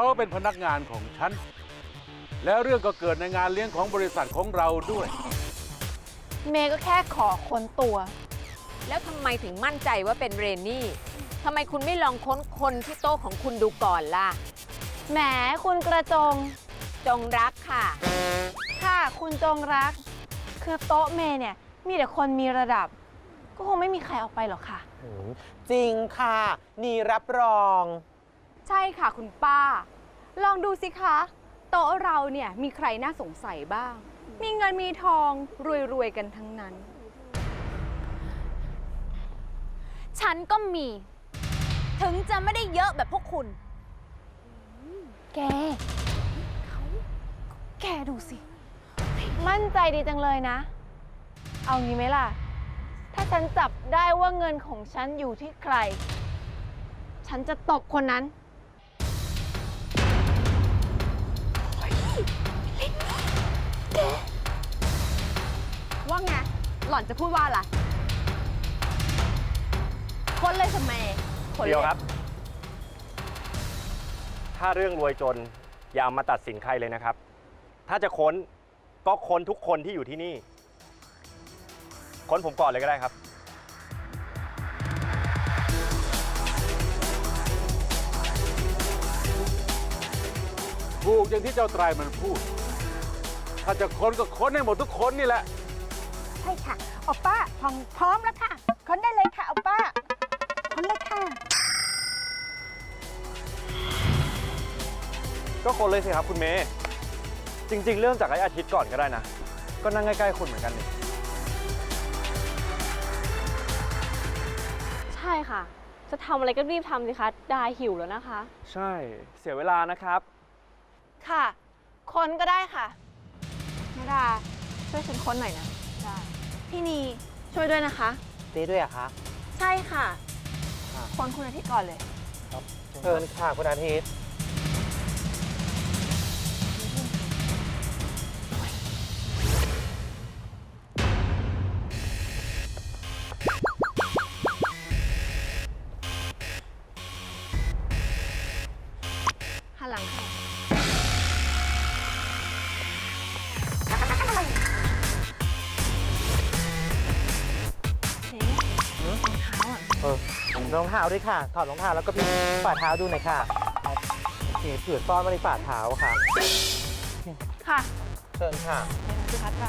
เขาเป็นพนักงานของฉัน แล้วเรื่องก็เกิดในงานเลี้ยงของบริษัทของเราด้วย เมย์ก็แค่ขอค้นตัว แล้วทำไมถึงมั่นใจว่าเป็นเรนนี่ทำไมคุณไม่ลองค้นคนที่โต๊ะของคุณดูก่อนล่ะ แหมคุณกระจง จงรักค่ะ ค่ะ คุณจงรัก คือโต๊ะเมย์เนี่ย มีแต่คนมีระดับ ก็คงไม่มีใครเอาไปหรอกค่ะ จริงค่ะ นี่รับรอง ใช่ค่ะคุณป้า ลองดูสิคะ โต๊ะเราเนี่ยมีใครน่าสงสัยบ้าง มีเงินมีทองรวยๆกันทั้งนั้น ฉันก็มี ถึงจะไม่ได้เยอะแบบพวกคุณ แก แกดูสิ มั่นใจดีจังเลยนะ เอางี้ไหมล่ะ ถ้าฉันจับได้ว่าเงินของฉันอยู่ที่ใคร ฉันจะตบคนนั้น ว่าไง หล่อนจะพูดว่าอะไรคนเลยสมัยคนเดียวเลยครับ ถ้าเรื่องรวยจนอย่าเอามาตัดสินใครเลยนะครับ ถ้าจะค้นก็ค้นทุกคนที่อยู่ที่นี่ ค้นผมก่อนเลยก็ได้ครับ ถูกอย่างที่เจ้าไตรมันพูด ถ้าจะค้นก็ค้นให้หมดทุกคนนี่แหละ ใช่ค่ะโอป้าพร้อมพร้อมแล้วค่ะ ค้นได้เลยค่ะโอป้าค้นเลยค่ะ ก็ค้นเลยสิครับคุณเมย์จริง ๆ เริ่มจากไอ้อาทิตย์ก่อนก็ได้นะ ก็นั่งใกล้ๆคุณเหมือนกันนี่ใช่ค่ะ จะทำอะไรก็รีบทำสิคะ ดาหิวแล้วนะคะ ใช่ เสียเวลานะครับ ค่ะ คนก็ได้ค่ะ นาดาช่วยฉันค้นหน่อยนะ ได้ พี่นีช่วยด้วยนะคะ เจ๊ด้วยเหรอะคะใช่ค่ะค่ะ คนคุณอาทิตย์ก่อนเลย เชิญค่ะคุณอาทิตย์ ออรองเท้าด้วยค่ะ ถอดรองเท้าแล้วก็พลิกฝ่าเท้าดูหน่อยค่ะโอเคเผื่อซ่อนไว้ในฝ่าเท้าค่ะ ค่ะเชิญค่ะดูพัดไป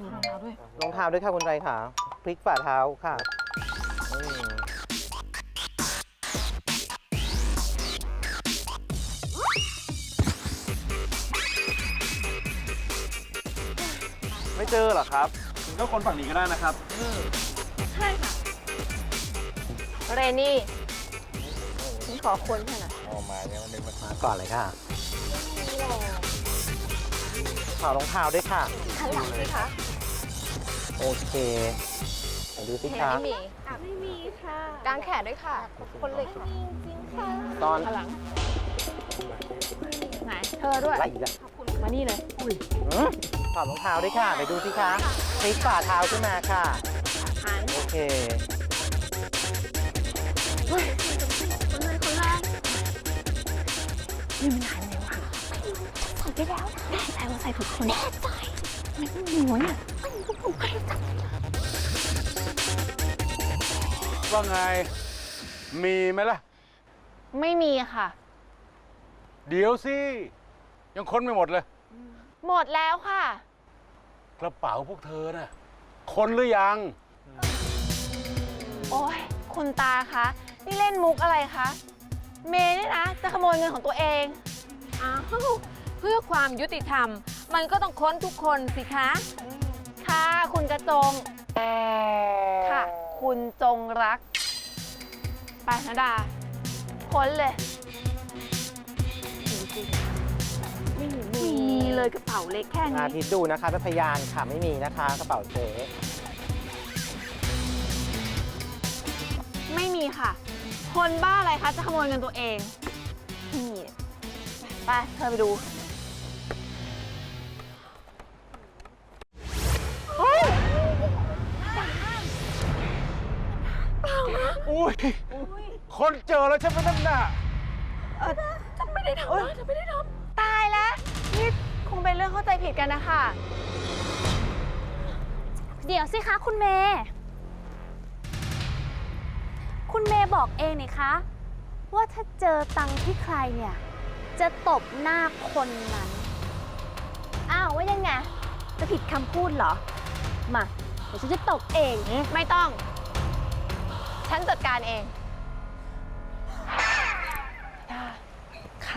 รองเท้าด้วยรองเท้าด้วยค่ะคุณไรค่ะ พลิกฝ่าเท้าค่ะอืม ไม่เจอเหรอครับคุณก็คนฝั่งนี้ก็ได้นะครับ ใช่ค่ะเรนนี่ฉันขอค้นเถอะนะออกมาเนี่ยมันเป็นมาก่อนเลยค่ะถอดรองเท้าด้วยค่ะหันหลังสิคะโอเคไหนดูสิเห็นคะไม่มีไม่มีค่ะกางแขนด้วยค่ะ คนเล็กค่ะ ตอนหันหลัง ไหนเธอด้วย อะไรอีกอะมานี่เลย หืมถอดรองเท้าด้วยค่ะไหนดูสิคะพลิกฝ่าเท้าขึ้นมาค่ะ หันโอเค คนเลยคนแรกนี่มันหายไปไหนวะใส่ไปแล้วแน่ใจว่าใส่ถูกคนแน่ใจไม่ต้องหนูเนี่ยว่าไง มีไหมล่ะ ไม่มีค่ะ เดี๋ยวสิ ยังค้นไม่หมดเลย หมดแล้วค่ะ กระเป๋าพวกเธอน่ะคนหรือยัง โอ้ยคุณตาคะ นี่เล่นมุกอะไรคะ เมย์เนี่ยนะ จะขโมยเงินของตัวเอง อ้าวเพื่อความยุติธรรม มันก็ต้องค้นทุกคนสิคะ ค่ะ คุณกระจง ค่ะ คุณจงรัก ไปนะดา ค้นเลยดูสิ ไม่มีเลยกระเป๋าเล็กแค่นี้อาทิตย์ดูนะคะเป็นพยานค่ะไม่มีนะคะกระเป๋าเจ๊ไม่มีค่ะ คนบ้าอะไรคะจะขโมยเงินตัวเอง นี่ไปเธอไปดูเฮ้ยอุ้ยคนเจอแล้วใช่ไหมนั่นน่ะ ตายแล้วนี่คงเป็นเรื่องเข้าใจผิดกันนะคะ เดี๋ยวสิคะคุณเมย์คุณเมย์บอกเองนี่คะ ว่าถ้าเจอตังค์ที่ใครเนี่ย จะตบหน้าคนนั้น อ้าวว่ายังไง จะผิดคำพูดเหรอ มา เดี๋ยวฉันจะตบเอง ไม่ต้อง ฉันจัดการเอง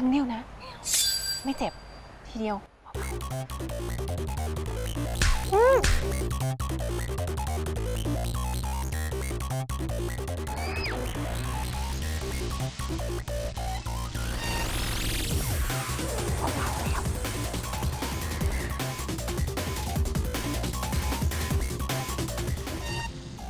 รั้งเดียวนะ ไม่เจ็บ ทีเดียวเ